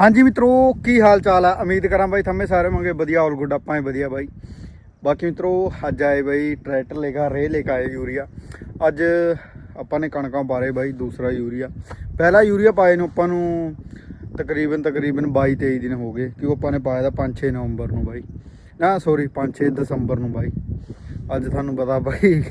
ਹਾਂਜੀ ਮਿੱਤਰੋ, ਕੀ ਹਾਲ ਚਾਲ ਆ? ਉਮੀਦ ਕਰਾਂ ਬਾਈ ਥੰਮੇ ਸਾਰੇ ਮੰਗੇ ਵਧੀਆ ਆਲ ਗੁੱਡ ਆਪਾਂ ਹੀ ਵਧੀਆ ਬਾਈ। ਬਾਕੀ ਮਿੱਤਰੋ, ਅੱਜ ਆਏ ਬਾਈ ਟਰੈਕਟਰ ਲੈ ਕੇ ਰੇ ਲੈ ਕੇ ਆਏ ਯੂਰੀਆ। ਅੱਜ ਆਪਾਂ ਨੇ ਕਣਕਾਂ ਪਾਰੇ ਬਾਈ ਦੂਸਰਾ ਯੂਰੀਆ। ਪਹਿਲਾ ਯੂਰੀਆ ਪਾਏ ਨੂੰ ਆਪਾਂ ਨੂੰ ਤਕਰੀਬਨ ਤਕਰੀਬਨ 22 23 ਦਿਨ ਹੋ ਗਏ ਕਿਉਂ ਆਪਾਂ ਨੇ ਪਾਇਆ ਦਾ 5-6 ਨਵੰਬਰ ਨੂੰ ਬਾਈ। ਨਾ ਸੌਰੀ 5-6 ਦਸੰਬਰ ਨੂੰ ਬਾਈ। ਅੱਜ ਤੁਹਾਨੂੰ ਪਤਾ ਬਾਈ,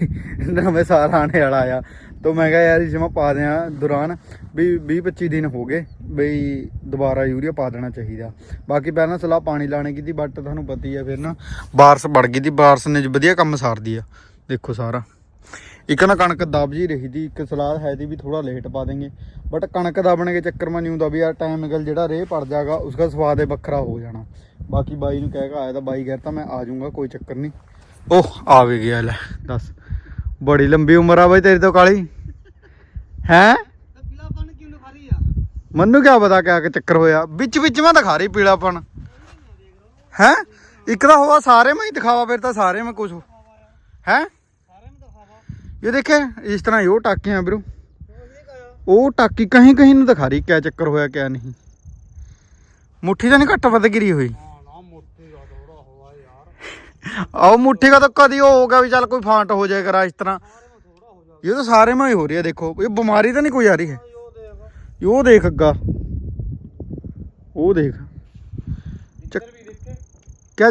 ਨਵੇਂ ਸਾਲ ਆਣੇ ਵਾਲਾ ਆ। ਤੋ ਮੈਂ ਕਿਹਾ ਯਾਰ ਇਸ ਪਾ ਦਿਆਂ ਦੌਰਾਨ ਵੀ 20 25 ਦਿਨ ਹੋ ਗਏ ਬਈ ਦੁਬਾਰਾ ਯੂਰੀਆ ਪਾ ਦੇਣਾ ਚਾਹੀਦਾ। ਬਾਕੀ ਪਹਿਲਾਂ ਸਲਾਹ ਪਾਣੀ ਲਾਣੇ ਕੀਤੀ ਬਟ ਤੁਹਾਨੂੰ ਪਤਾ ਹੀ ਆ ਫਿਰ ਨਾ, ਬਾਰਸ ਵੜ ਗਈ ਦੀ, ਬਾਰਸ ਨੇ ਵਧੀਆ ਕੰਮ ਸਾਰਦੀ ਆ। ਦੇਖੋ ਸਾਰਾ। ਇੱਕ ਨਾ ਕਣਕ ਦਬ ਜੀ ਰਹੀ ਦੀ ਇੱਕ ਸਲਾਹ ਹੈ ਦੀ ਵੀ ਥੋੜਾ ਲੇਟ ਪਾ ਦੇਂਗੇ। ਬਟ ਕਣਕ ਦਬਣੇ ਦੇ ਚੱਕਰ ਮਾ ਨਹੀਂ ਹੁੰਦਾ ਵੀ ਯਾਰ ਟਾਈਮ ਨਿਕਲ ਜਿਹੜਾ ਰੇ ਪੜ ਜਾਗਾ ਉਸਦਾ ਸਵਾਦ ਹੀ ਵੱਖਰਾ ਹੋ ਜਾਣਾ। ਬਾਕੀ ਬਾਈ ਨੂੰ ਕਹਿ ਕੇ ਆਇਆ ਤਾਂ ਬਾਈ ਕਹਿੰਦਾ ਮੈਂ ਆ ਜਾਊਂਗਾ ਕੋਈ ਚੱਕਰ ਨਹੀਂ। ਓਹ ਆ ਵੀ ਗਿਆ ਲੈ ਦੱਸ। ਬੜੀ ਲੰਬੀ ਉਮਰ ਆ ਬਾਈ ਤੇਰੀ ਤੋਂ ਕਾਲੀ। ਹੈ? ਆ? ਮੈਨੂੰ ਕੀ ਪਤਾ ਕਿਆ ਕਿ ਚੱਕਰ ਹੋਇਆ। ਵਿੱਚ ਵਿੱਚ ਮੈਂ ਦਿਖਾ ਰਹੀ ਪੀਲਾਪਣ ਹੈ? ਇੱਕ ਤਾਂ ਹੋਆ ਸਾਰੇ ਮੈਂ ਹੀ ਦਿਖਾਵਾ ਫਿਰ ਤਾਂ ਸਾਰੇ ਮੈਂ ਕੁਝ ਹੈ? दिखावा ਇਹ ਦੇਖੇ ਇਸ ਤਰ੍ਹਾਂ ਹੀ ਉਹ ਟਾਕੀਆਂ ਵੀਰੋ तो ये कया ਉਹ ਟਾਕੀ ਕਹੀਂ ਕਹੀਂ ਨੂੰ ਦਿਖਾ ਰਹੀ ਕਿਆ ਚੱਕਰ ਹੋਇਆ ਕਿਆ ਨਹੀਂ ਮੁੱਠੀ ਤਾਂ ਨਹੀਂ ਘੱਟ ਵੱਧ ਗਿਰੀ ਹੋਈ हां ना मोटी ज्यादा हो रहा हुआ यार ਆਓ ਮੁੱਠੀ ਦਾ ਤਾਂ ਕਦੀ ਉਹ ਹੋਗਾ ਵੀ ਚੱਲ ਕੋਈ ਫਾਂਟ ਹੋ ਜਾਏ ਕਰਾ ਇਸ ਤਰ੍ਹਾਂ सारे में थोड़ा हो जाता ਇਹ ਤਾਂ ਸਾਰੇ ਮੈਂ ਹੀ ਹੋ ਰਹੀ ਹੈ ਦੇਖੋ ਇਹ ਬਿਮਾਰੀ ਤਾਂ ਨਹੀਂ ਕੋਈ ਆ ਰਹੀ ਹੈ यो देखो ਉਹ ਦੇਖ ਅੱਗਾ ਉਹ ਦੇਖ इधर भी देख के ਕਿਆ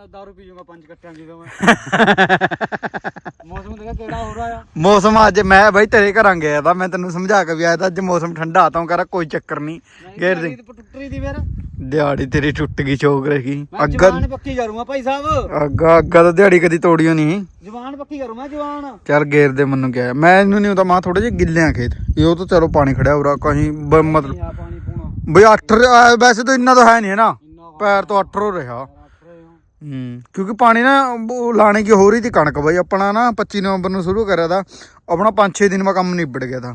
ਮੈਂ ਮੌਸਮ ਅੱਜ ਮੈਂ ਬਈ ਤੇਰੇ ਘਰਾਂ ਗਿਆ ਤਾਂ ਮੈਂ ਤੈਨੂੰ ਸਮਝਾ ਕੇ ਵੀ ਆਇਆ ਤਾਂ ਅੱਜ ਮੌਸਮ ਠੰਡਾ ਤਾਂ ਕਰ ਕੋਈ ਚੱਕਰ ਨਹੀਂ। ਗੇਰ ਦੇ। ਦਿਹਾੜੀ ਤੇਰੀ ਟੁੱਟ ਗਈ ਚੋਕ ਰਹੀ ਮੈਂ ਅੱਗਾ ਜਵਾਨ ਪੱਕੀ ਕਰੂੰਗਾ ਭਾਈ ਸਾਹਿਬ। ਅੱਗਾ ਅੱਗਾ ਤਾਂ ਦਿਹਾੜੀ ਕਦੀ ਤੋੜੀਓ ਨਹੀਂ ਜਵਾਨ ਪੱਕੀ ਕਰੂੰ ਜਵਾਨ। ਚੱਲ ਗੇਰ ਦੇ ਮੈਨੂੰ ਕਿਹਾ ਮੈਂ ਇਹਨੂੰ ਨਹੀਂ ਹੁੰਦਾ ਮਾਂ ਥੋੜੇ ਜਿਹੇ ਗਿੱਲੇ ਖੇਤ। ਇਹ ਉਹ ਤਾਂ ਚਲੋ ਪਾਣੀ ਖੜਿਆ ਉਰਾ ਕਹੀਂ ਮਤਲਬ ਬਈ ਅੱਠ ਵੈਸੇ ਤਾਂ ਇੰਨਾ ਤਾਂ ਹੈ ਨਹੀਂ ਨਾ। ਪੈਰ ਤੋਂ ਅੱਠ ਹੋ ਰਿਹਾ। ਹੂੰ। ਕਿਉਂਕਿ ਪਾਣੀ ਨਾ ਉਹ ਲਾਣੇ ਕੀ ਹੋ ਰਹੀ ਤੇ ਕਣਕ ਬਾਈ। ਆਪਣਾ ਨਾ 25 ਨਵੰਬਰ ਨੂੰ ਸ਼ੁਰੂ ਕਰਿਆ ਦਾ ਆਪਣਾ 5-6 ਦਿਨ ਮਾ ਕੰਮ ਨਿਬੜ ਗਿਆ ਦਾ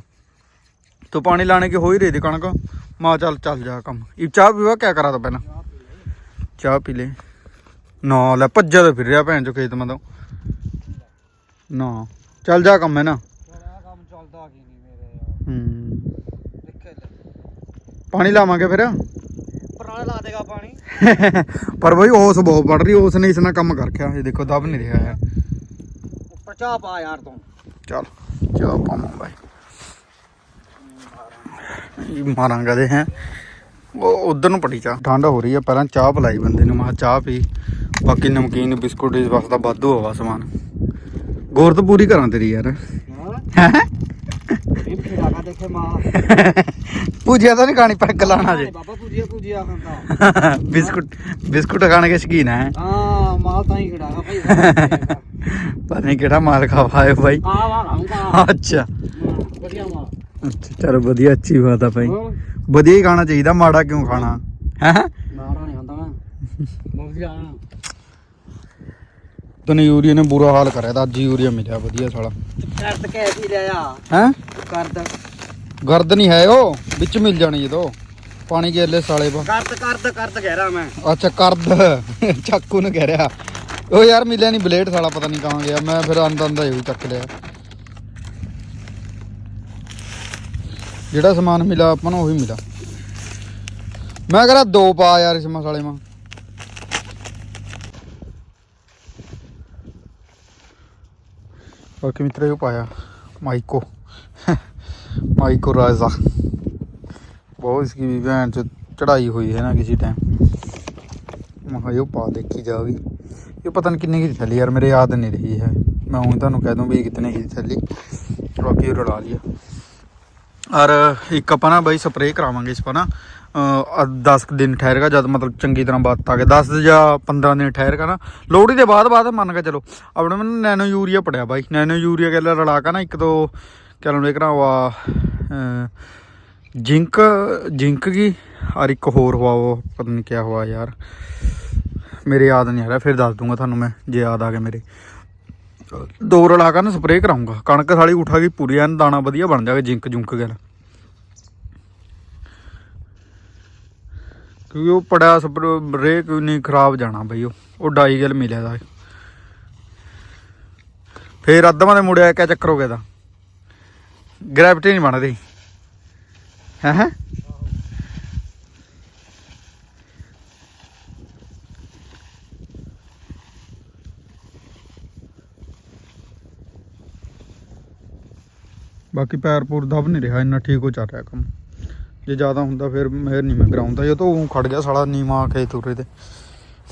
ਤੋ ਪਾਣੀ ਲਾਣੇ ਕੀ ਹੋ ਹੀ ਰਹੀ ਤੇ ਕਣਕ। ਮਾ ਚੱਲ ਚੱਲ ਜਾ ਕੰਮ। ਇਹ ਚਾਹ ਪੀਵਾ ਕਿਆ ਕਰਾ ਤਾ ਪਹਿਲਾਂ? ਚਾਹ ਪੀ ਲੈ। ਨਾ ਲੈ ਭੱਜਾ ਤਾਂ ਫਿਰ ਰਿਹਾ ਭੈਣ ਚੋ ਖੇਤ ਮਾ ਤੋਂ ਨਾ। ਚੱਲ ਜਾ ਕੰਮ ਹੈ ਨਾ। ਪਾਣੀ ਲਾਵਾਂਗੇ ਫਿਰ। ਪਰ ਬਈ ਉਸ ਬਹੁਤ ਵੱਢ ਰਹੀ ਉਸ ਨੇ ਇਸ ਨਾਲ ਕੰਮ ਕਰ ਰੱਖਿਆ। ਇਹ ਦੇਖੋ ਦਬ ਨਹੀਂ ਰਿਹਾ ਹੈ ਉੱਪਰ ਚਾਹ ਪਾ ਯਾਰ ਤੂੰ। ਇਹ ਮਾਰਾਂਗਾ ਦੇ ਹੈ। ਉਹ ਉਧਰ ਨੂੰ ਪੜੀ ਚਾਹ। ਠੰਡ ਹੋ ਰਹੀ ਹੈ ਪਹਿਲਾਂ ਚਾਹ ਪਲਾਈ ਬੰਦੇ ਨੂੰ ਮੈਂ ਚਾਹ ਪੀ। ਬਾਕੀ ਨਮਕੀਨ ਬਿਸਕੁਟ ਇਸ ਵਾਸਤਾ ਵਾਧੂ ਹੋਵਾ ਸਮਾਨ। ਗੌਰ ਤਾਂ ਪੂਰੀ ਕਰਾਂ ਤੇਰੀ ਯਾਰ। ਹਾਂ? ਇਹ ਦੇਖੇ ਮਾਂ। ਪੂਜਿਆ ਤਾਂ ਨਹੀਂ ਖਾਣੀ ਪੈਗ ਲਾਣਾ ਜੇ। ਬਾਬਾ ਪੂਜਿਆ ਪੂਜਿਆ ਖਾਂਦਾ ਬਿਸਕੁਟ ਬਿਸਕੁਟ ਖਾਣ ਕੇ ਸ਼ਕੀਨ ਹੈ। ਹਾਂ ਮਾਲ ਤਾਂ ਹੀ ਖੜਾਗਾ ਭਾਈ ਪਤਾ ਨਹੀਂ ਕਿਹੜਾ ਮਾਲ ਖਾਵਾਇਓ ਭਾਈ ਆ ਵਾ ਅੱਛਾ। ਵਧੀਆ ਮਾਲ ਅੱਛਾ ਚਲ ਵਧੀਆ ਅੱਛੀ ਬਾਤ ਆ ਭਾਈ। ਵਧੀਆ ਹੀ ਖਾਣਾ ਚਾਹੀਦਾ ਮਾੜਾ ਕਿਉਂ ਖਾਣਾ? ਹੈ? ਮਾੜਾ ਨਹੀਂ ਹੁੰਦਾ ਮੈਂ। ਵਧੀਆ ਤਨ ਯੂਰੀਆ ਨੇ ਬੁਰਾ ਹਾਲ ਕਰਿਆ ਤਾਂ ਅੱਜ ਯੂਰੀਆ ਮਿਲਿਆ ਵਧੀਆ ਸਾਲਾ। ਕਰਦ ਕੇ ਲਿਆ ਹੈ? ਕਰਦ। ਗਰਦ ਨਹੀਂ ਹੈ ਉਹ ਵਿੱਚ ਮਿਲ ਜਾਣੀ ਜਦੋਂ ਪਾਣੀ ਗੇਲੇ ਸਾਲੇ ਪਾ ਕਰਦ ਕਰਦ ਕਰਦ ਕਹਿ ਰਹਾ ਮੈਂ ਅੱਛਾ ਕਰਦ ਚਾਕੂ ਨੂੰ ਕਹਿ ਰਿਹਾ ਉਹ ਯਾਰ ਮਿਲਿਆ ਨਹੀਂ ਬਲੇਡ ਸਾਲਾ ਪਤਾ ਨਹੀਂ ਕਹਾਂ ਗਿਆ ਮੈਂ ਫਿਰ ਅੰਦ ਅੰਦਾ ਹੀ ਚੱਕ ਲਿਆ ਜਿਹੜਾ ਸਮਾਨ ਮਿਲਾ ਆਪਾਂ ਨੂੰ ਉਹੀ ਮਿਲਾ ਮੈਂ ਕਹਰਾ ਦੋ ਪਾ ਯਾਰ ਇਸ ਮਸਾਲੇ ਮਾ ਬਾਕੀ ਮਿੱਤਰੇ ਉਹ ਪਾਇਆ ਮਾਈਕੋ माइको राजा बहुत इसकी भी भैन च, चढ़ाई हुई है ना किसी टाइम मैं यो पा देखी जाएगी ये पता नहीं कितने की थैली, यार मेरे याद नहीं रही है। मैं हूँ तुम कह दूँ भी कितने की थैली। बाकी रला लिया। और एक अपा ना भाई स्परे करावे इस पर ना दस दिन ठहरेगा जब मतलब चंकी तरह बात आ गया दस या पंद्रह दिन ठहरेगा ना। लोहड़ी के बाद बाद मन गया चलो। अपने मैंने नैनो यूरिया पड़िया भाई। नैनो यूरिया के रला का ना, एक दो तो ਨਾ ਇੱਕ ਦੋ ਵਾ ਜਿੰਕ ਜਿੰਕ ਕੀ? ਔਰ ਇੱਕ ਹੋਰ ਹੁਆ ਉਹ, ਪਤਾ ਨਹੀਂ ਕਿਆ ਹੁਆ ਯਾਰ। ਮੇਰੇ ਯਾਦ ਨਹੀਂ ਆ ਰਿਹਾ ਫਿਰ ਦੱਸ ਦੂੰਗਾ ਤੁਹਾਨੂੰ ਮੈਂ, ਜੇ ਯਾਦ ਆ ਗਿਆ ਮੇਰੇ। ਦੋ ਰਲਾ ਕਰਨ ਸਪਰੇਅ ਕਰਾਉਂਗਾ ਕਣਕ ਸਾਲੀ ਉਠਾ ਗਈ ਪੂਰੀ ਐਨ, ਦਾਣਾ ਵਧੀਆ ਬਣ ਜਾਗਾ ਜਿੰਕ, ਜੁੰਕ ਗਿਆ ਕਿਉਂਕਿ ਉਹ ਪੜਿਆ ਸਪਰੇਅ ਕੋਈ ਨਹੀਂ ਖਰਾਬ ਜਾਣਾ ਬਈ ਉਹ। ਉਹ ਡਾਈ ਗਲ ਮਿਲਿਆ ਦਾ। ਫੇਰ ਅੱਧਵਾਂ ਦੇ ਮੁੜਿਆ, ਕਿਆ ਚੱਕਰ ਹੋ ਗਿਆ ਦਾ ਗ੍ਰੈਵਿਟੀ ਨਹੀਂ ਬਣਦੀ। ਹੈ ਹੈ? ਬਾਕੀ ਪੈਰ ਪੂਰ ਦਬ ਨਹੀਂ ਰਿਹਾ, ਇੰਨਾ ਠੀਕ ਹੋ ਚੱਲ ਰਿਹਾ ਕੰਮ। ਜੇ ਜ਼ਿਆਦਾ ਹੁੰਦਾ ਫਿਰ ਮੇਰ ਨਹੀਂ ਮੈਂ ਗਰਾਉਂਦਾ ਜੇ ਤਾਂ ਖੜ ਗਿਆ ਸਾਲਾ ਨੀਵਾ ਕੇ ਤੁਰੇ ਤੇ।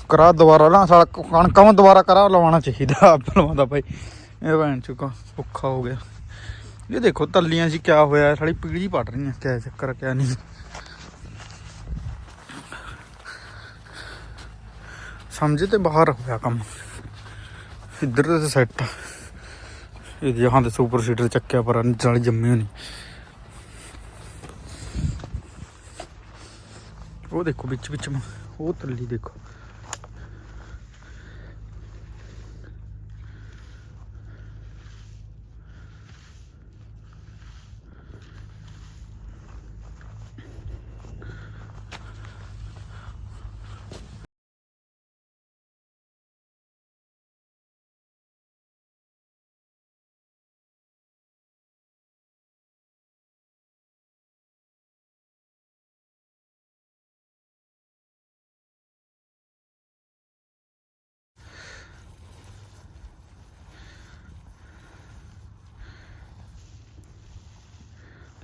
ਕਰਾ ਦੁਬਾਰਾ ਨਾ, ਸਾਲਾ ਕਣਕਾਂ ਦੁਬਾਰਾ ਕਰਾ, ਲਵਾਉਣਾ ਚਾਹੀਦਾ, ਆਪ ਭਾਈ। ਇਹ ਭੈਣ ਚੁੱਕਾ ਔਖਾ ਹੋ ਗਿਆ। ਇਹ ਦੇਖੋ ਤੱਲੀਆਂ ਸੀ ਕਿਆ ਹੋਇਆ, ਸਾਲੀ ਪੀੜੀ ਪੜ ਰਹੀਆਂ। ਕਿਆ ਚੱਕਰ ਕਿਆ ਨਹੀਂ। ਸਮਝ ਤੇ ਬਾਹਰ ਹੋ ਗਿਆ ਕੰਮ। ਇੱਧਰ ਤੇ ਸੈੱਟ ਇਹ ਜਹਾਂ ਦੇ ਸੁਪਰ ਸੀਟਰ ਚੱਕਿਆ, ਪਰ ਨਾਲ ਜੰਮੇ ਹੋਣੀ ਉਹ ਦੇਖੋ ਵਿੱਚ ਵਿੱਚ ਉਹ ਤੱਲੀ ਦੇਖੋ।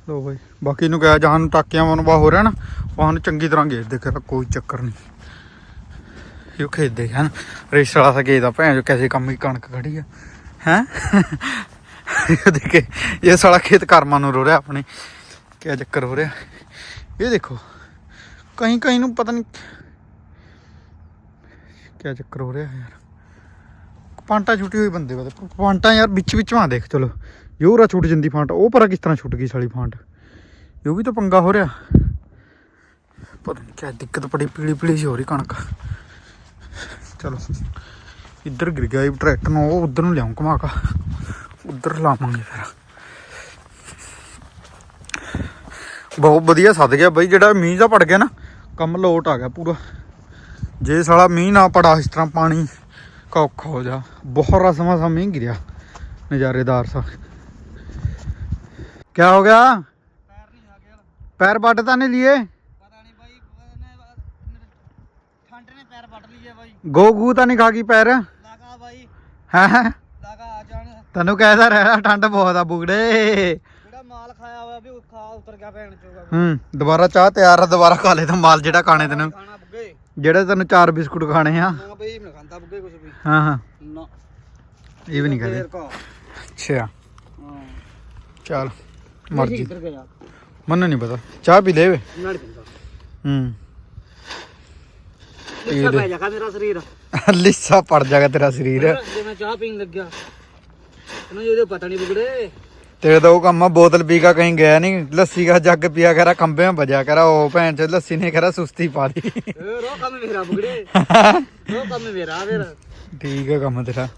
ਲੋ ਬਾਈ। ਬਾਕੀ ਨੂੰ ਕਿਹਾ ਜਹਾਂ ਨੂੰ ਟਾਕਿਆਂ ਵਾਂ ਹੋ ਰਿਹਾ ਨਾ, ਵਾਹ ਨੂੰ ਚੰਗੀ ਤਰ੍ਹਾਂ ਗੇਰ ਦੇ ਕਰ, ਕੋਈ ਚੱਕਰ ਨਹੀਂ। ਇਹ ਖੇਦੇ ਹਨ। ਰੇਸ ਵਾਲਾ ਸਾ ਗੇਦਾ ਭੈਣ ਜੋ ਕੈਸੇ ਕੰਮ ਦੀ ਕਣਕ ਖੜੀ ਆ। ਹੈ? ਦੇਖੇ ਇਹ ਸਾਲਾ ਖੇਤ ਕਰਮਾਂ ਨੂੰ ਰੋ ਰਿਹਾ ਆਪਣੇ। ਕਿਆ ਚੱਕਰ ਹੋ ਰਿਹਾ। ਇਹ ਦੇਖੋ ਕहीं ਕहीं ਨੂੰ ਪਤਾ ਨਹੀਂ ਕਿਆ ਚੱਕਰ ਹੋ ਰਿਹਾ ਯਾਰ। ਪਾਂਟਾ ਛੁੱਟੀ ਹੋਈ ਬੰਦੇ ਵਾ ਪਾਂਟਾ ਯਾਰ, ਵਿੱਚ ਵਿੱਚ ਮਾ ਦੇਖ, ਚਲੋ। ਯੋਰਾ ਛੁੱਟ ਜਾਂਦੀ ਫਾਂਟ, ਉਹ ਪਰਾ ਕਿਸ ਤਰ੍ਹਾਂ ਛੁੱਟ ਗਈ ਸਾਲੀ ਫਾਂਟ? ਇਹ ਵੀ ਤਾਂ ਪੰਗਾ ਹੋ ਰਿਹਾ। ਪਤਾ ਨਹੀਂ ਕਿਆ ਦਿੱਕਤ ਬੜੀ, ਪੀਲੀ ਪੀਲੀ ਜਿਹੀ ਹੋ ਰਹੀ ਕਣਕ। ਚਲੋ। ਇੱਧਰ ਗਿਰ ਗਿਆ ਇਹ ਟਰੈਕਟਰ ਨੂੰ, ਉਹ ਉਧਰ ਨੂੰ ਲਿਆਉਂ ਘੁਮਾ ਕੇ। ਉਧਰ ਲਾਵਾਂਗੇ ਫਿਰ। ਬਹੁਤ ਵਧੀਆ ਸੱਦ ਗਿਆ ਬਈ, ਜਿਹੜਾ ਮੀਂਹ ਦਾ ਪੜ ਗਿਆ ਨਾ, ਕੰਮ ਲੋਟ ਆ ਗਿਆ ਪੂਰਾ। ਜੇ ਸਾਲਾ ਮੀਂਹ ਨਾ ਪੜਾ, ਇਸ ਤਰ੍ਹਾਂ ਪਾਣੀ ਕਾ ਹੋ ਜਾ। ਬਹੁਤ ਰਸਮਾ ਸਾ ਮੀਂਹ ਗਿਰਿਆ, ਨਜ਼ਾਰੇਦਾਰ ਸਾ। ਕੀ ਹੋ ਗਿਆ? ਪੈਰ ਨਹੀਂ ਆ ਪੈਰ ਵੱਢ ਤਾਂ ਨਹੀਂ ਲਈਏ ਤਾਂ ਨਹੀਂ ਖਾ ਗਈ ਪੈਰ? ਲਗਾ ਬਾਈ। ਹੈ? ਲਗਾ ਠੰਡ ਬਹੁਤ ਆ ਬੁਗੜੇ। ਦੁਬਾਰਾ ਚਾਹ ਤਿਆਰ ਆ ਦੁਬਾਰਾ ਖਾ ਲੈ ਤਾਂ ਮਾਲ ਜਿਹੜਾ ਖਾਣੇ ਤੈਨੂੰ। ਜਿਹੜੇ ਤੈਨੂੰ ਚਾਰ ਬਿਸਕੁਟ ਖਾਣੇ ਆ। ਨਾ ਬਈ ਮੈਂ ਖਾਂਦਾ ਬੁੱਗੇ ਕੁਝ ਵੀ। ਹਾਂ ਹਾਂ। ਨਾ। ਇਹ ਵੀ ਨਹੀਂ ਖਾਦੇ। ਅੱਛਾ। ਹਾਂ। ਚੱਲ। मर्ज़ी मन नहीं पता। चाय पी ले हम्म। लिस्सा पड़ जाएगा तेरा शरीर। तेरे तो कम बोतल पी का कहीं गया नहीं। लस्सी का जग पिया करा खंबे में बजा करा ओ भैन चो लस्सी ने करा सुस्ती पा दी। ठीक है कम तेरा।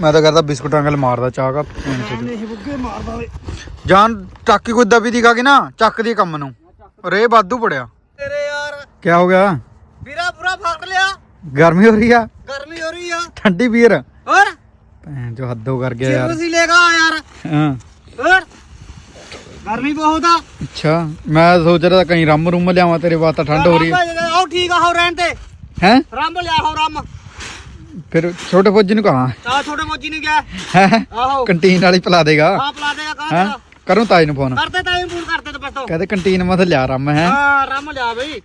ਮੈਂ ਤਾਂ ਕਰਦਾ ਬਿਸਕੁਟ ਅੰਗਲ ਮਾਰਦਾ ਚਾਹ ਕਾ। ਨਹੀਂ ਬੁੱਗੇ ਮਾਰਦਾ ਵੇ। ਜਾਨ ਟਾਕੀ ਕੋਈ ਦਬੀ ਦਿਖਾ ਕਿ ਨਾ ਚੱਕ ਦੀ ਕੰਮ ਨੂੰ। ਰੇ ਵਾਧੂ ਪੜਿਆ ਤੇਰੇ ਯਾਰ। ਕੀ ਹੋ ਗਿਆ? ਵੀਰਾ ਪੂਰਾ ਫੜ ਲਿਆ। ਗਰਮੀ ਹੋ ਰਹੀ ਆ? ਗਰਮੀ ਹੋ ਰਹੀ ਆ। ਠੰਡੀ ਬੀਰ ਹੋਰ? ਭੈਣ ਜੋ ਹੱਦੋਂ ਕਰ ਗਿਆ ਯਾਰ। ਤੁਸੀਂ ਲੇਗਾ ਯਾਰ। ਹਾਂ। ਹੋਰ? ਗਰਮੀ ਬਹੁਤ ਆ। ਅੱਛਾ ਮੈਂ ਸੋਚ ਰਿਹਾ ਕहीं ਰੰਮ ਰੁੰਮ ਲਿਆਵਾਂ ਤੇਰੇ ਵਾਸਤੇ ਠੰਡ ਹੋ ਰਹੀ ਹੈ ਆਓ ਠੀਕ ਆ ਹੋ ਰਹਿਣ ਤੇ। ਹੈ? ਰੰਮ ਲਿਆ ਹੋ ਰੰਮ। ਫਿਰ ਛੋਟੇ ਫੌਜੀ ਨੂੰ ਕਹਾਂ? ਆ ਛੋਟੇ ਮੋਜੀ ਨੇ ਗਿਆ ਹੈ? ਆਹੋ। ਕੰਟੀਨ ਵਾਲੀ ਪਿਲਾ ਦੇਗਾ। ਆ ਪਲਾ ਦੇਗਾ ਹੈ? ਕਾਹਦਾ ਕਰੂੰ ਤਾਈ ਨੂੰ ਫੋਨ। ਕਰਦੇ ਤਾਂ ਫੋਨ ਕਰਦੇ ਤੇ ਬਸ ਕਹਿੰਦੇ ਕੰਟੀਨ ਮਤ ਲਿਆ ਰੰਮ ਹੈ? ਹਾਂ ਰੰਮ ਲਿਆ ਬਈ।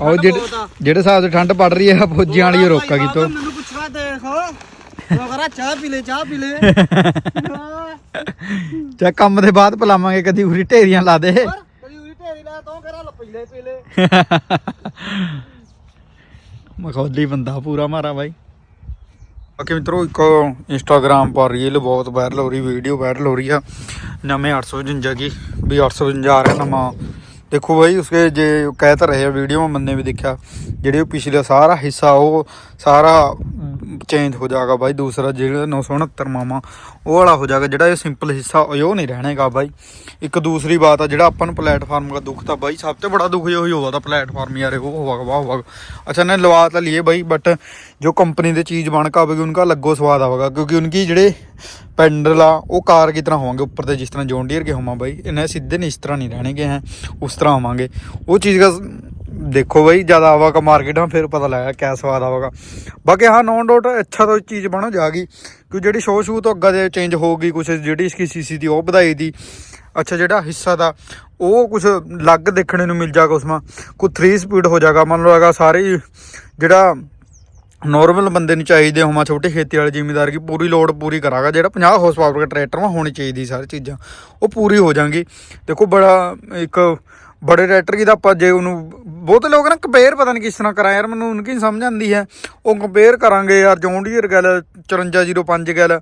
ਉਹ ਜਿਹੜੇ ਬਹੁਤ ਆ। ਜਿਹੜੇ ਹਿਸਾਬ ਤੇ ਠੰਡ ਪੜ ਰਹੀ ਹੈ ਫੌਜੀਆਂ ਵਾਲੀ ਰੋਕਾ ਭਾਈ ਕਿਤੋਂ? ਮੈਨੂੰ ਪੁੱਛਣਾ ਦੇਖੋ। ਉਹ ਕਰਾ ਚਾਹ ਪੀ ਲੈ ਚਾਹ ਪੀ ਲੈ। ਚਾ ਕੰਮ ਦੇ ਬਾਅਦ ਪਲਾਵਾਂਗੇ ਕਦੀ ਉਰੀ ਢੇਰੀਆਂ ਲਾ ਦੇ। ਕਦੀ ਉਰੀ ਢੇਰੀ ਲਾ ਤੋਂ ਕਰਾ ਲ ਪੀ ਲੈ ਪੀ ਲੈ। ਮਖੌਲੀ ਬੰਦਾ ਪੂਰਾ ਮਾਰਾ ਬਾਈ। ਬਾਕੀ ਮਿੱਤਰੋ, ਇੱਕ ਇੰਸਟਾਗ੍ਰਾਮ ਪਰ ਰੀਲ ਬਹੁਤ ਵਾਇਰਲ ਹੋ ਰਹੀ ਵੀਡੀਓ ਵਾਇਰਲ ਹੋ ਰਹੀ ਆ। ਨਵੇਂ 855 ਕੀ, ਵੀ 855 ਆ ਰਿਹਾ ਨਵਾਂ। ਦੇਖੋ ਬਾਈ, ਉਸਕੇ ਜੇ ਕਹਿ ਤਾਂ ਰਹੇ ਆ ਵੀਡੀਓ में ਮੰਨੇ ਵੀ ਦੇਖਿਆ, ਜਿਹੜੇ ਉਹ ਪਿਛਲਾ ਸਾਰਾ ਹਿੱਸਾ, ਉਹ ਸਾਰਾ ਚੇਂਜ ਹੋ ਜਾਗਾ ਬਾਈ, ਦੂਸਰਾ ਜਿਹੜਾ 969 ਮਾਮਾ, ਉਹ ਵਾਲਾ ਹੋ ਜਾਗਾ ਜਿਹੜਾ ਇਹ ਸਿੰਪਲ ਹਿੱਸਾ, ਉਹ ਨਹੀਂ ਰਹਿਣੇਗਾ ਬਾਈ। ਇੱਕ ਦੂਸਰੀ ਬਾਤ ਆ, ਜਿਹੜਾ ਆਪਾਂ ਨੂੰ ਪਲੇਟਫਾਰਮ ਦਾ ਦੁੱਖ ਤਾਂ ਬਾਈ, ਸਭ ਤੋਂ ਬੜਾ ਦੁੱਖ ਇਹੋ ਹੀ ਹੋਵਾ ਤਾਂ ਪਲੇਟਫਾਰਮ ਯਾਰ ਉਹ ਹੋਵਾ ਵਾਹ ਹੋਵਾ ਅੱਛਾ ਨੇ ਲਵਾ ਤਾਂ ਲਈਏ ਬਾਈ ਬਟ ਜੋ ਕੰਪਨੀ ਦੇ ਚੀਜ਼ ਬਣ ਕੇ ਆਵੇਗੀ, ਉਹਨਾਂ ਦਾ ਲੱਗੋ ਸਵਾਦ ਆਵੇਗਾ, ਕਿਉਂਕਿ ਉਹਨਾਂ ਜਿਹੜੇ ਪੈਂਡਲ ਆ, ਉਹ ਕਾਰ ਕੀ ਤਰ੍ਹਾਂ ਹੋਵਾਂਗੇ, ਉੱਪਰ ਤੇ ਜਿਸ ਤਰ੍ਹਾਂ ਜੌਨ ਡੀਅਰ ਕੇ ਹੋਵਾਂ ਬਾਈ, ਇਹਨਾਂ ਸਿੱਧੇ ਨਹੀਂ ਇਸ ਤਰ੍ਹਾਂ ਨਹੀਂ ਰਹਿਣਗੇ, ਹੈ, ਉਸ ਤਰ੍ਹਾਂ ਹੋਵਾਂਗੇ। ਉਹ ਚੀਜ਼ ਦਾ देखो भाई ज़्यादा आवागा मार्केट ਫਿਰ ਪਤਾ पता लगेगा ਸਵਾਦ स्वाद ਬਾਕੀ ਹਾਂ ਨੋ ਡਾਊਟ डाउट अच्छा ਚੀਜ਼ ਬਣੋ बनो जाएगी क्योंकि ਜਿਹੜੀ ਸ਼ੋਅ ਸ਼ੂ ਤੋਂ ਅੱਗਾ ਦੇ ਚੇਂਜ ਹੋ ਗਈ ਕੁਛ ਜਿਹੜੀ ਇਸकी ਸੀਸੀ ਦੀ ਉਹ ਵਧਾਈ ਦੀ, ਅੱਛਾ, ਜਿਹੜਾ ਹਿੱਸਾ ਦਾ, ਉਹ ਕੁਛ ਲੱਗ ਦੇਖਣ ਨੂੰ ਮਿਲ ਜਾਗਾ ਉਸਮਾ। ਕੋ 3 ਸਪੀਡ ਹੋ ਜਾਗਾ, ਮੰਨ ਲਓ ਅਗਾ ਸਾਰੇ ਜਿਹੜਾ ਨਾਰਮਲ ਬੰਦੇ ਨੂੰ ਚਾਹੀਦੇ ਹੋਮਾ ਛੋਟੇ ਖੇਤੀ ਵਾਲੇ ਜ਼ਿਮੀਦਾਰ ਕੀ ਪੂਰੀ ਲੋਡ ਪੂਰੀ ਕਰਾਗਾ। ਜਿਹੜਾ 50 ਹਾਰਸ ਪਾਵਰ ਦਾ ਟਰੈਕਟਰ ਹੋਣੀ ਚਾਹੀਦੀ ਸਾਰੀ ਚੀਜ਼ਾਂ, ਉਹ ਪੂਰੀ ਹੋ ਜਾਣਗੀ। ਦੇਖੋ ਬੜਾ ਇੱਕ ਬੜੇ ਟਰੈਕਟਰ ਕੀ ਦਾ ਆਪਾਂ ਜੇ ਉਹਨੂੰ, ਬਹੁਤੇ ਲੋਕ ਨਾ ਕੰਪੇਅਰ ਪਤਾ ਨਹੀਂ ਕਿਸ ਤਰ੍ਹਾਂ ਕਰਾਂ ਯਾਰ, ਮੈਨੂੰ ਉਹਨਾਂ ਕੀ ਸਮਝ ਆਂਦੀ ਹੈ। ਉਹ ਕੰਪੇਅਰ ਕਰਾਂਗੇ ਯਾਰ ਜੌਨ ਡੀਅਰ ਗੱਲ 5405 ਗੱਲ,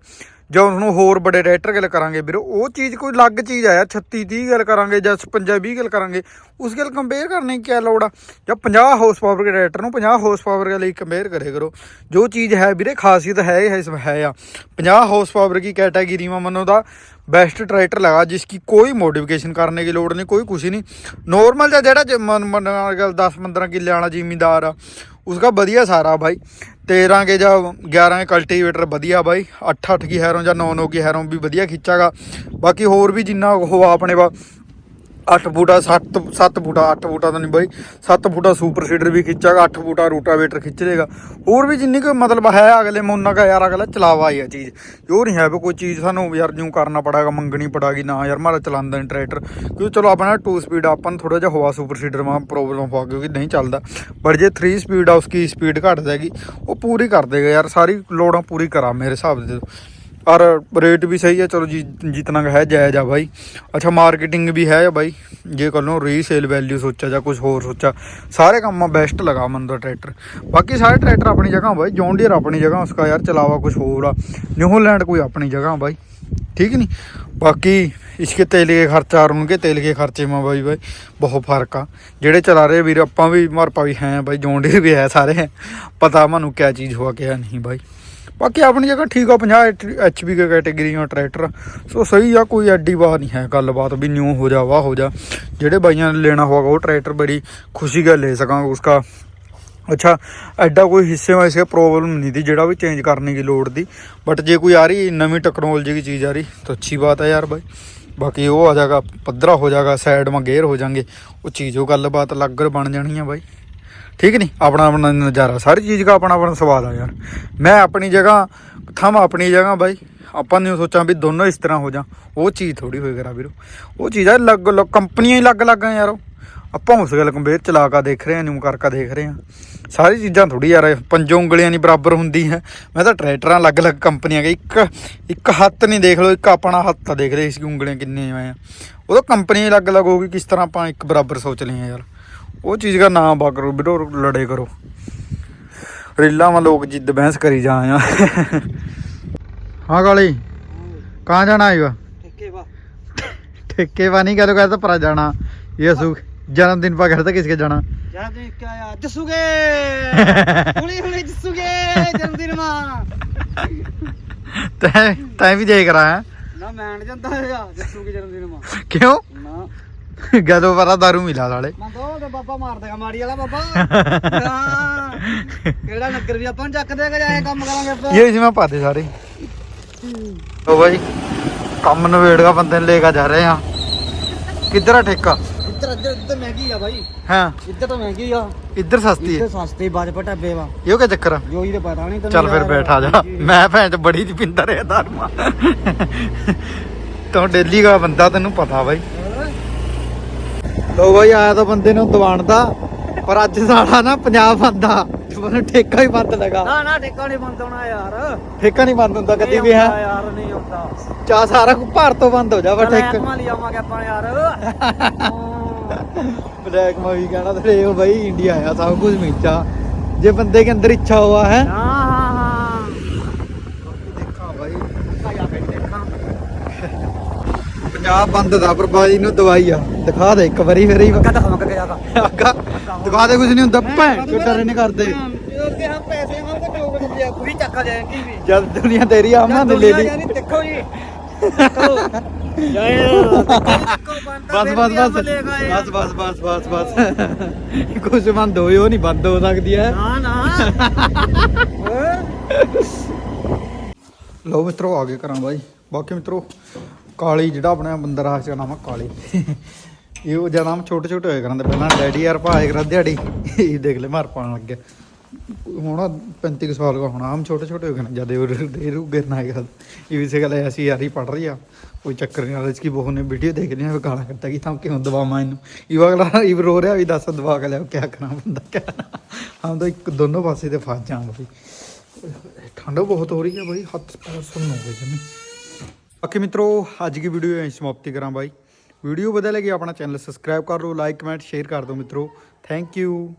ਜਾਂ ਉਹਨੂੰ ਹੋਰ ਬੜੇ ਰੈਟਰ ਗੱਲ ਕਰਾਂਗੇ ਵੀਰ। ਉਹ ਚੀਜ਼ ਕੋਈ ਅਲੱਗ ਚੀਜ਼ ਆਇਆ 36 30 ਗੱਲ ਕਰਾਂਗੇ ਜਾਂ 55 20 ਗੱਲ ਕਰਾਂਗੇ। ਉਸ ਗੱਲ ਕੰਪੇਅਰ ਕਰਨੇ ਕੀ ਲੋੜ ਆ? ਜਾਂ 50 ਹਾਊਸ ਪਾਵਰ ਦੇ ਰੈਟਰ ਨੂੰ 50 ਹਾਊਸ ਪਾਵਰ ਦੇ ਲਈ ਕੰਪੇਅਰ ਕਰੇ ਕਰੋ। ਜੋ ਚੀਜ਼ ਹੈ ਵੀਰੇ, ਖਾਸੀਅਤ ਹੈ ਹੈ ਇਸ ਹੈ ਆ। 50 ਹਾਊਸ ਪਾਵਰ ਦੀ ਕੈਟਾਗਰੀ ਮਾ ਮੰਨੋ ਦਾ। बेस्ट ट्रैक्टर लगा जिसकी कोई मॉडिफिकेशन करने की लोड़ नहीं कोई कुछ ही नहीं नॉर्मल या जरा दस पंद्रह किले वाला जिमीदार आ उसका बढ़िया सारा भाई तेरह के या ग्यारह के कल्टीवेटर बढ़िया भाई अट्ठ अट्ठ की हैरों या नौ नौ की हैरों भी बढ़िया खिंचागा बाकी होर भी जिन्ना हो अपने पा 8 ਬੂਟਾ 7 7 ਫੁੱਟਾ 8 ਬੂਟਾ ਤਾਂ ਨਹੀਂ ਬਾਈ। 7 ਫੁੱਟਾ ਸੁਪਰ ਸੀਡਰ ਵੀ ਖਿੱਚਾਗਾ 8 ਬੂਟਾ ਰੂਟਾਵੇਟਰ ਖਿੱਚ ਲੇਗਾ ਹੋਰ ਵੀ ਜਿੰਨੀ ਕੁ ਮਤਲਬ ਹੈ ਅਗਲੇ ਮੋਨਾ ਕਾ ਯਾਰ ਅਗਲਾ ਚਲਾਵਾ ਹੀ ਆ ਚੀਜ਼। ਜੋ ਨਹੀਂ ਹੈ ਵੀ ਕੋਈ ਚੀਜ਼ ਸਾਨੂੰ ਯਾਰ ਜਿਉਂ ਕਰਨਾ ਪੜਾਗਾ, ਮੰਗਣੀ ਪੜਾਗੀ, ਨਾ ਯਾਰ ਮਾਰਾ ਚਲਾਉਂਦਾ ਨਹੀਂ ਟਰੈਕਟਰ ਕਿਉਂਕਿ ਚਲੋ ਆਪਣਾ 2 ਸਪੀਡ ਆਪਾਂ ਨੂੰ ਥੋੜਾ ਜਿਹਾ ਹਵਾ ਸੁਪਰ ਸੀਡਰ ਮਾ ਪ੍ਰੋਬਲਮ ਹੋ ਕਿਉਂਕਿ ਨਹੀਂ ਚੱਲਦਾ। ਪਰ ਜੇ 3 ਸਪੀਡ ਆ, ਉਸकी ਸਪੀਡ ਘਟ ਜਾਏਗੀ, ਉਹ ਪੂਰੀ ਕਰ ਦੇਗਾ ਯਾਰ, ਸਾਰੀ ਲੋੜਾਂ ਪੂਰੀ ਕਰਾ ਮੇਰੇ ਹਿਸਾਬ ਦੇ। और रेट भी सही है चलो जी जितना का है जायज़ है भाई अच्छा मार्केटिंग भी है भाई ये कह लो रीसेल वैल्यू सोचा जा कुछ होर सोचा सारे काम बेस्ट लगा मन का ट्रैक्टर बाकी सारे ट्रैक्टर अपनी जगह भाई जॉन डियर अपनी जगह उसका यार चलावा कुछ होर आ न्यूलैंड कोई अपनी जगह भाई ठीक नहीं बाकी इसके तेल के खर्चा और उनके तेल के खर्चे में भाई भाई बहुत फ़र्क आ जेडे चला रहे भीर आप भी मारपा भी हैं भाई जोंडे भी है सारे हैं पता मनु क्या चीज़ हुआ क्या नहीं भाई ਬਾਕੀ ਆਪਣੀ ਜਗ੍ਹਾ ਠੀਕ ਆ 50 ਐਚਪੀ ਕੇ ਕੈਟਾਗਰੀ ਦਾ ਟਰੈਕਟਰ। ਸੋ ਸਹੀ ਆ, ਕੋਈ ਐਡੀ ਬਾਤ ਨਹੀਂ ਹੈ ਗੱਲਬਾਤ ਵੀ ਨਿਊ ਹੋ ਜਾ ਵਾ ਹੋ ਜਾ। ਜਿਹੜੇ ਬਾਈਆਂ ਨੇ ਲੈਣਾ ਹੋਗਾ ਉਹ ਟਰੈਕਟਰ ਬੜੀ ਖੁਸ਼ੀ ਗੱਲ ਲੈ ਸਕਾਂ ਉਸਕਾ। ਅੱਛਾ, ਐਡਾ ਕੋਈ ਹਿੱਸੇ ਵਾਇਸੇ ਪ੍ਰੋਬਲਮ ਨਹੀਂ ਦੀ, ਜਿਹੜਾ ਵੀ ਚੇਂਜ ਕਰਨੇ ਦੀ ਲੋੜ ਦੀ। ਬਟ ਜੇ ਕੋਈ ਆ ਰਹੀ, ਨਵੀਂ ਟੈਕਨੋਲੋਜੀ ਦੀ ਚੀਜ਼ ਆ ਰਹੀ, ਤਾਂ ਅੱਛੀ ਬਾਤ ਹੈ ਯਾਰ ਬਾਈ। ਬਾਕੀ ਉਹ ਆ ਜਾਗਾ, ਪੱਧਰਾ ਹੋ ਜਾਗਾ ਸਾਈਡ ਮਾ ਗੇਅਰ ਹੋ ਜਾਣਗੇ, ਉਹ ਚੀਜ਼, ਉਹ ਗੱਲਬਾਤ ਅਲੱਗ ਬਣ ਜਾਣੀ ਆ ਬਾਈ। ਠੀਕ ਨਹੀਂ ਆਪਣਾ ਆਪਣਾ ਨਜ਼ਾਰਾ, ਸਾਰੀ ਚੀਜ਼ ਦਾ ਆਪਣਾ ਆਪਣਾ ਸਵਾਦ ਆ ਯਾਰ। ਮੈਂ ਆਪਣੀ ਜਗ੍ਹਾ, ਥਮ ਆਪਣੀ ਜਗ੍ਹਾ ਬਾਈ। ਆਪਾਂ ਨੇ ਸੋਚਾਂ ਵੀ ਦੋਨੋਂ ਇਸ ਤਰ੍ਹਾਂ ਹੋ ਜਾ। ਉਹ ਚੀਜ਼ ਥੋੜੀ ਹੋਏ ਕਰਾ ਵੀਰੋ। ਉਹ ਚੀਜ਼ ਆ, ਲੱਗ ਲੱਗ- ਕੰਪਨੀਆਂ ਹੀ ਲੱਗ ਲੱਗ ਆ ਯਾਰ ਉਹ। ਆਪਾਂ ਉਸ ਗੱਲ ਕੰਬੇਰ ਚਲਾ ਕੇ ਦੇਖ ਰਹੇ ਹਾਂ ਨਿਊ ਕਰਕੇ ਦੇਖ ਰਹੇ ਹਾਂ। ਸਾਰੀ ਚੀਜ਼ਾਂ ਥੋੜੀ ਯਾਰ, ਪੰਜੋਂ ਉਂਗਲੀਆਂ ਨਹੀਂ ਬਰਾਬਰ ਹੁੰਦੀ ਹੈ ਮੈਂ ਤਾਂ ਟਰੈਕਟਰਾਂ ਅਲੱਗ-ਅਲੱਗ ਕੰਪਨੀਆਂ ਦੇ ਇੱਕ ਇੱਕ ਹੱਥ ਨਹੀਂ ਦੇਖ ਲਓ, ਇੱਕ ਆਪਣਾ ਹੱਥ ਤਾਂ ਦੇਖ ਰਹੇ ਸੀ ਕਿ ਉਂਗਲੀਆਂ ਕਿੰਨੇ ਆਏ ਆ। ਉਹ ਤਾਂ ਕੰਪਨੀ ਅਲੱਗ-ਅਲੱਗ ਹੋ ਗਈ, ਕਿਸ ਤਰ੍ਹਾਂ ਆਪਾਂ ਇੱਕ ਬਰਾਬਰ ਸੋਚ ਲਈ ਆ ਯਾਰ। ਉਹ ਚੀਜ਼ ਦਾ ਨਾ ਬਾ ਕਰੋ ਵੀਰੋ ਲੜੇ ਕਰੋ ਰੀਲਾਂ ਮਾ ਲੋਕ ਜਿੱਦ ਬਹਿਸ ਕਰੀ ਜਾ ਆ ਹਾਂ ਗਾਲੀ ਕਹਾਂ ਜਾਣਾ ਹੈਗਾ ਠੇਕੇ ਵਾ ठेके पा नहीं कहते कहते परा जाना ये सुख जन्मदिन पा कहते किसके जाना ਯਾਰ ਤੇ ਕਿਆ ਆ ਦੱਸੂਗੇ ਹੁਣੀ ਹੁਣੀ ਦੱਸੂਗੇ ਜਨਮ ਦਿਨ ਮਾ तै तै भी देख रहा है ਨਾ ਮੈਂ ਨੀ ਜਾਂਦਾ ਆ ਦੱਸੂਗੇ ਜਨਮ ਦਿਨ ਮਾ क्यों ਗਦੋਂ ਪਰਾ दारू ਮਿਲਾ ਸਾਲੇ ਮੰਗੋ ਤੇ ਬਾਬਾ ਮਾਰ ਦੇਗਾ ਮਾੜੀ ਵਾਲਾ ਬਾਬਾ। ਕਿਹੜਾ ਨਗਰ ਵੀ ਆਪਾਂ ਨੂੰ ਚੱਕ ਦੇਗਾ ਕੰਮ ਕਰਾਂਗੇ ਇਹ ਜਿਵੇਂ ਪਾ ਸਾਰੇ। ਲੋ ਬਾਈ ਕੰਮ ਨਵੇੜਗਾ ਬੰਦੇ ਲੈ ਕੇ ਜਾ ਰਹੇ ਆ ਕਿੱਧਰ ਆ ਠੇਕਾ? ਇੱਧਰ ਇੱਧਰ ਇੱਧਰ ਮਹਿੰਗੀ ਆ ਬਾਈ। ਹਾਂ। ਇੱਧਰ ਤਾਂ ਮਹਿੰਗੀ ਆ। ਇੱਧਰ ਸਸਤੀ ਹੈ। ਸਸਤੀ ਬਾਜਪਾ ਢਾਬੇ ਇਹੋ ਕਿਆ ਚੱਕਰ ਆ? ਜੋਈ ਤੇ ਪਤਾ ਨਹੀਂ ਤੈਨੂੰ ਚੱਲ ਫਿਰ ਬੈਠਾ ਜਾ। ਮੈਂ ਭੈਣ ਚ ਬੜੀ ਚ ਪਿੰਦਾ ਰਿਹਾ ਤੂੰ ਡੇਲੀ ਦਾ ਬੰਦਾ ਤੈਨੂੰ ਪਤਾ ਬਾਈ। ਲੋ ਬਾਈ ਆਇਆ ਤਾਂ ਬੰਦੇ ਨੂੰ ਦਵਾਣ ਦਾ ਪਰ ਅੱਜ ਸਾਲਾ ਨਾ ਪੰਜਾਬ ਬੰਦਾ। ਮੈਨੂੰ ਠੇਕਾ ਹੀ ਬੰਦ ਲਗਾ। ਨਾ ਨਾ ਠੇਕਾ ਨਹੀਂ ਬੰਦ ਹੋਣਾ ਯਾਰ। ਠੇਕਾ ਨਹੀਂ ਬੰਦ ਹੁੰਦਾ ਕਦੀ ਵੀ ਹੈ? ਯਾਰ ਨਹੀਂ ਹੁੰਦਾ ਚਾ ਸਾਰਾ ਕੁ ਭਾਰਤ ਤੋਂ ਬੰਦ ਹੋ ਜਾ ਪਰ ਠੇਕਾ। ਠੇਕਾ ਲਈ ਆਵਾਂਗੇ ਆਪਾਂ ਯਾਰ। ਬਲੈਕ ਮਾ ਵੀ ਕਹਿਣਾ ਤੇ ਉਹ ਬਾਈ ਇੰਡੀਆ ਆ ਸਭ ਕੁਝ ਮਿਲਦਾ ਜੇ ਬੰਦੇ ਕੇ ਅੰਦਰ ਇੱਛਾ ਹੋਆ ਹੈ? ਹਾਂ ਹਾਂ ਹਾਂ ਦੇਖਾਂ ਬਾਈ ਕਾਇਆ ਬੈਠ ਦੇਖਾਂ ਪੰਜਾਬ ਬੰਦ ਦਾ ਪਰ ਬਾਈ ਨੂੰ ਦਵਾਈ ਆ। ਦਿਖਾ ਦੇ ਇੱਕ ਵਾਰੀ ਫੇਰ ਹੀ ਕਦਾ ਹਮਕ ਗਿਆ ਦਾ ਅੱਗਾ ਦਿਖਾ ਦੇ ਕੁਝ ਨਹੀਂ ਹੁੰਦਾ ਭੈਣ ਚੋ ਡਰੇ ਨਹੀਂ ਕਰਦੇ। ਕਿ ਪੈਸੇ ਕੋ ਕੋਈ ਚੱਕਾ ਵੀ? ਜਦ ਦੁਨੀਆ ਤੇਰੀ ਆਮਨਾ ਦੇ ਲੈ ਲਈ। ਯਾਨੀ ਦੇਖੋ ਜੀ। ਦੇਖੋ ਜਾਏ ਬਸ ਬਸ ਬਸ। ਬਸ ਬਸ ਬਸ ਬਸ ਬਸ। ਕੁਝ ਬੰਦ ਉਹ ਨਹੀਂ ਬੰਦ ਹੋ ਸਕਦੀ ਹੈ ਨਾ ਨਾ। ਲਓ ਮਿੱਤਰੋ ਆ ਗਏ ਕਰਾਂ ਬਾਈ। ਬਾਕੀ ਮਿੱਤਰੋ ਕਾਲੀ ਜਿਹੜਾ ਆਪਣਾ ਬੰਦਰ ਆਸ਼ ਦਾ ਨਾਮ ਆ ਕਾਲੀ। ਇਹ ਉਹ ਜਦ ਛੋਟੇ ਛੋਟੇ ਹੋਏ ਕਰਾਂਦੇ ਪਹਿਲਾਂ ਡੈਡੀ ਯਾਰ ਭਾਏ ਕਰਾ ਦਿਹਾੜੀ। ਇਹ ਦੇਖ ਲੈ ਮਾਰ ਪਾਣ ਲੱਗਿਆ ਹੁਣ 35 ਸਾਲ ਦਾ ਹੋਣਾ ਹਮ ਛੋਟੇ ਛੋਟੇ ਹੋ ਗਏ ਜਦ ਇਹ ਰੂ ਗਿਰਨਾ ਹੈ ਗੱਲ ਇਹ ਵੀ ਸੇ ਗੱਲ ਐਸੀ ਯਾਰੀ ਪੜ ਰਹੀ ਆ। ਕੋਈ ਚੱਕਰ ਨਹੀਂ ਇਸ ਕੀ ਬਹੂ ਨੇ ਵੀਡੀਓ ਦੇਖ ਲਿਆ ਹੈ ਗਾਲਾਂ ਕਰਤਾ ਕਿ ਤਾਂ ਕਿਉਂ ਦਵਾਵਾਂ ਇਹਨੂੰ। ਇਹ ਅਗਲਾ ਇਹ ਰੋ ਰਿਹਾ ਵੀ ਦੱਸ ਦਵਾ ਕੇ ਲਿਆ ਕਿਆ ਕਰਾਂ ਬੰਦਾ, ਕਿਆ ਹਮ ਤਾਂ ਇੱਕ ਦੋਨੋਂ ਪਾਸੇ ਤੇ ਫਸ ਜਾਵਾਂ ਬਈ। ਠੰਡ ਬਹੁਤ ਹੋ ਰਹੀ ਹੈ ਬਈ, ਹੱਥ ਪੈਰ ਸੁੰਨ ਹੋ ਗਏ ਜਮੀ। ਬਾਕੀ ਮਿੱਤਰੋ, ਅੱਜ ਦੀ ਵੀਡੀਓ ਐਂ ਸਮਾਪਤੀ ਕਰਾਂ ਬਾਈ। ਵੀਡੀਓ ਵਧੀਆ ਲੱਗੀ ਆਪਣਾ ਚੈਨਲ ਸਬਸਕ੍ਰਾਈਬ ਕਰ ਲਓ ਲਾਈਕ ਕਮੈਂਟ ਸ਼ੇਅਰ ਕਰ ਦਿਓ ਮਿੱਤਰੋ। Thank you